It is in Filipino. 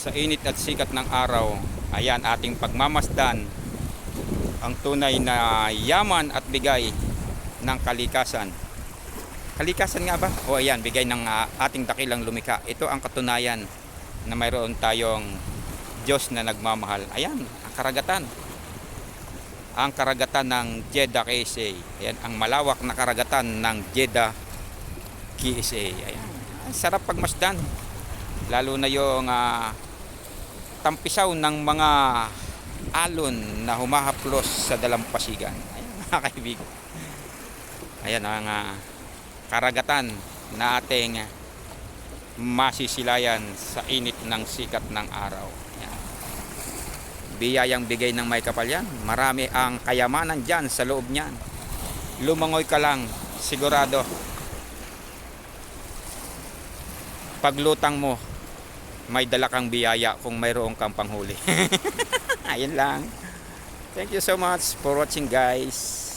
sa init at sikat ng araw, ayan ating pagmamasdan ang tunay na yaman at bigay ng kalikasan. Kalikasan nga ba? O ayan, bigay ng ah, ating dakilang lumikha. Ito ang katunayan na mayroon tayong Diyos na nagmamahal. Ayan, ang karagatan. Ang karagatan ng Jeddah KSA. Ayan, ang malawak na karagatan ng Jeddah KSA. Ayan. Sarap pagmasdan. Lalo na yung ah, tampisaw ng mga alon na humahaplos sa dalampasigan. Ayan mga kaibigan. Ayan ang ah, karagatan na ating masisilayan sa init ng sikat ng araw. Ayan. Biyayang bigay ng may kapal yan. Marami ang kayamanan dyan sa loob niyan. Lumangoy ka lang, sigurado. Paglutang mo, may dala kang biyaya kung mayroong kang panghuli. Ayun lang. Thank you so much for watching guys.